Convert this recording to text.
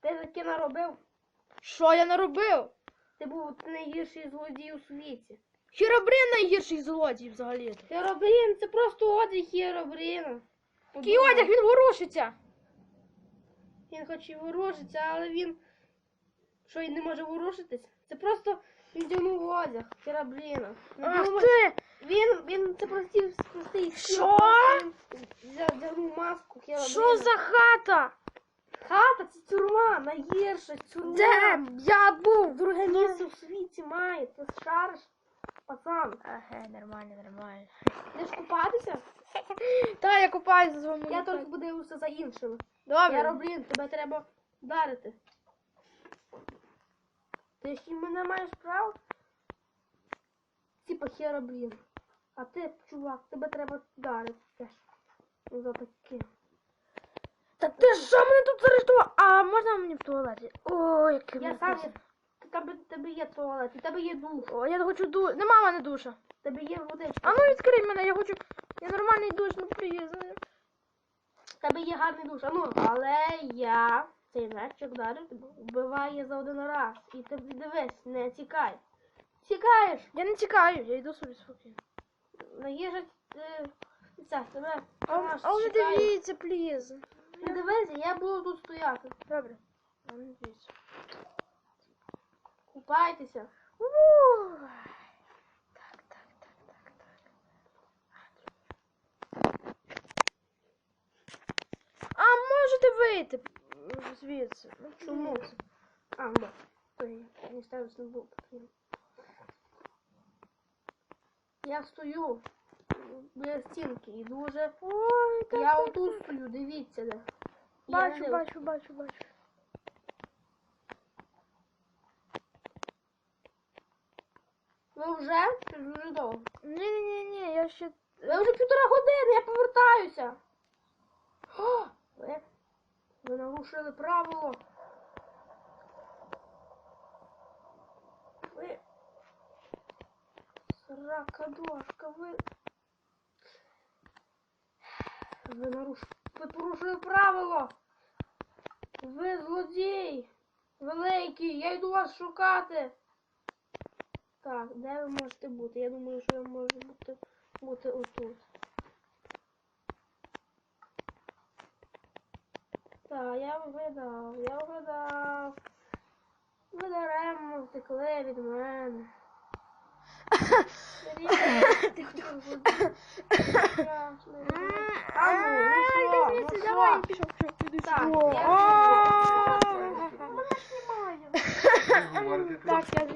ти таке наробив? Що я наробив? Ти був найгірший злодій у світі. Хіробрин найгірший злодій взагалі. Херобрін, це просто одяг Херобріна. Який одяг, він ворушиться. Він хоч і ворушиться, але він. Що він не може ворушитись? Це просто він дягнув одяг Херобріна. Ах ти! Він, він це простий, простий Що? він Вдягнув маску Херобріна. Що за хата? Хата, це тюрма, найгірша тюрма. Де я був? Друге місце в світі має, ти шариш, пацан. Ага, нормально, нормально. Будеш купатися? Та я купаюся з вами. Я трохи подивлюся за іншими. Добре. Я роблю, тебе треба вдарити. Ти ж мене маєш право? Типа хероблін. А ти, чувак, тебе треба вдарити. Ну за таке. Та ти що мене тут заарештував? А можна мені в туалеті? О, який Я сам є. Тебе, тебе є туалет, і тебе є душ, О, я хочу ду... Нема в мене душа. тебе є водичка. А ну відкрий мене, я хочу. Я нормальний душ, ну пліз. тебе є гарний душ. А ну, але я цей мечик тебе вбиває за один раз. І ти дивись, не тікай. Тікаєш! Я не тікаю, я йду собі спокійно. Наїжать е, ця тебе. А, а не чекає. дивіться, пліз. Не дивися, я буду тут стояти. Добре. Купайтеся. Так, так, так, так, так. А можете вийти звідси? Ну Чому? чому? А, ну, то я не ставлю не був потрібно. Я стою біля стінки і дуже. Ой, так, Я так, отут стою, дивіться де. Я Бачу, не- бачу, бачу, бачу. Ви вже? Чи дуже довго? Ні, ні, ні, ні, я ще. Ви вже півтора години, я повертаюся. О, ви, ви нарушили правило. Ви. Срака дошка, ви. Ви наруш... Ви порушили правило. Ви злодій. Великий, я йду вас шукати. Так, де ви можете бути? Я думаю, що ви можете бути, бути отут. Так, я вгадав, я вгадав. Ви даремно втекли від мене. Так, я